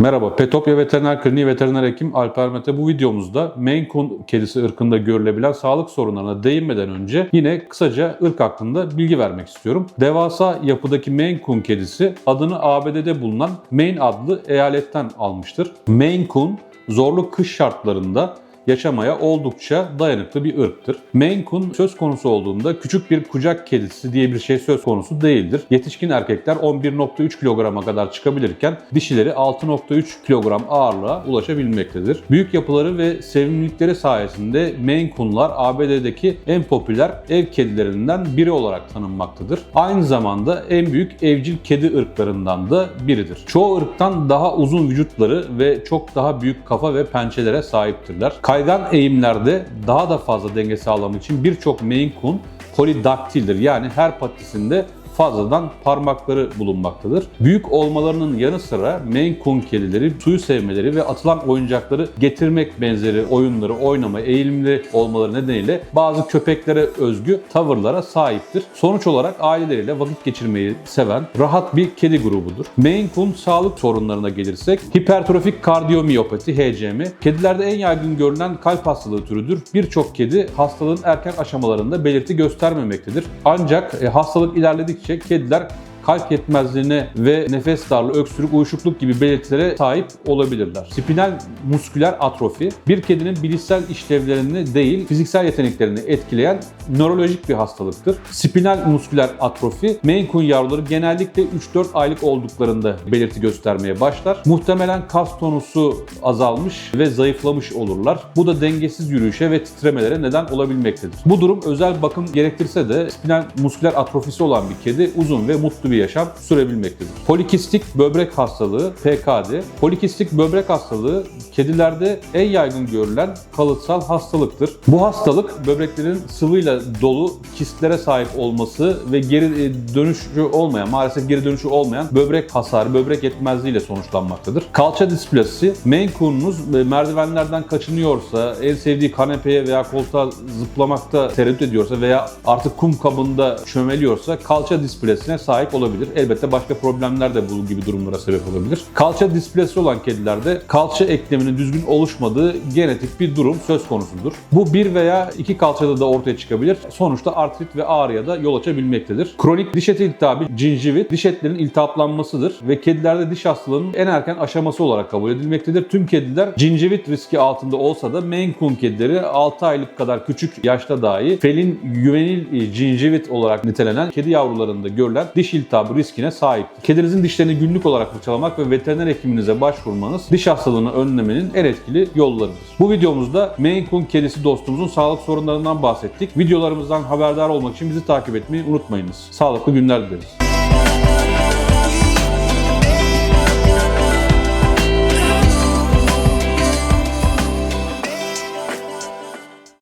Merhaba, Petopya Veteriner Kliniği Veteriner Hekim Alper Mete. Bu videomuzda Maine Coon kedisi ırkında görülebilen sağlık sorunlarına değinmeden önce yine kısaca ırk hakkında bilgi vermek istiyorum. Devasa yapıdaki Maine Coon kedisi adını ABD'de bulunan Maine adlı eyaletten almıştır. Maine Coon zorlu kış şartlarında yaşamaya oldukça dayanıklı bir ırktır. Maine Coon söz konusu olduğunda küçük bir kucak kedisi diye bir şey söz konusu değildir. Yetişkin erkekler 11.3 kilograma kadar çıkabilirken dişileri 6.3 kilogram ağırlığa ulaşabilmektedir. Büyük yapıları ve sevimlilikleri sayesinde Maine Coon'lar ABD'deki en popüler ev kedilerinden biri olarak tanınmaktadır. Aynı zamanda en büyük evcil kedi ırklarından da biridir. Çoğu ırktan daha uzun vücutları ve çok daha büyük kafa ve pençelere sahiptirler. Kaygan eğimlerde daha da fazla denge sağlamak için birçok Maine Coon polidaktildir. Yani her patisinde fazladan parmakları bulunmaktadır. Büyük olmalarının yanı sıra Maine kedileri suyu sevmeleri ve atılan oyuncakları getirmek benzeri oyunları oynama eğilimli olmaları nedeniyle bazı köpeklere özgü tavırlara sahiptir. Sonuç olarak aileleriyle vakit geçirmeyi seven rahat bir kedi grubudur. Maine Coon sağlık sorunlarına gelirsek hipertrofik kardiyomiyopati HCM kedilerde en yaygın görülen kalp hastalığı türüdür. Birçok kedi hastalığın erken aşamalarında belirti göstermemektedir. Ancak e, hastalık ilerledikçe kediler kalp yetmezliğine ve nefes darlığı, öksürük, uyuşukluk gibi belirtilere sahip olabilirler. Spinal musküler atrofi bir kedinin bilişsel işlevlerini değil fiziksel yeteneklerini etkileyen nörolojik bir hastalıktır. Spinal musküler atrofi Maine Coon yavruları genellikle 3-4 aylık olduklarında belirti göstermeye başlar. Muhtemelen kas tonusu azalmış ve zayıflamış olurlar. Bu da dengesiz yürüyüşe ve titremelere neden olabilmektedir. Bu durum özel bakım gerektirse de spinal musküler atrofisi olan bir kedi uzun ve mutlu bir yaşam sürebilmektedir. Polikistik böbrek hastalığı PKD. Polikistik böbrek hastalığı kedilerde en yaygın görülen kalıtsal hastalıktır. Bu hastalık böbreklerin sıvıyla dolu kistlere sahip olması ve geri e, dönüşü olmayan, maalesef geri dönüşü olmayan böbrek hasarı, böbrek yetmezliği ile sonuçlanmaktadır. Kalça displasisi, Coon'unuz e, merdivenlerden kaçınıyorsa, en sevdiği kanepeye veya koltuğa zıplamakta tereddüt ediyorsa veya artık kum kabında çömeliyorsa kalça displasisine sahip olabilir. Elbette başka problemler de bu gibi durumlara sebep olabilir. Kalça displasi olan kedilerde kalça ekleminin düzgün oluşmadığı genetik bir durum söz konusudur. Bu bir veya iki kalçada da ortaya çıkabilir. Sonuçta artrit ve ağrıya da yol açabilmektedir. Kronik diş eti iltihabı ginjivit diş etlerin iltihaplanmasıdır ve kedilerde diş hastalığının en erken aşaması olarak kabul edilmektedir. Tüm kediler ginjivit riski altında olsa da Maine Coon kedileri 6 aylık kadar küçük yaşta dahi felin juvenil ginjivit olarak nitelenen kedi yavrularında görülen diş iltihabı riskine sahiptir. Kedinizin dişlerini günlük olarak fırçalamak ve veteriner hekiminize başvurmanız diş hastalığını önlemenin en etkili yollarıdır. Bu videomuzda Maine Coon kedisi dostumuzun sağlık sorunlarından bahsettik. Videolarımızdan haberdar olmak için bizi takip etmeyi unutmayınız. Sağlıklı günler dileriz.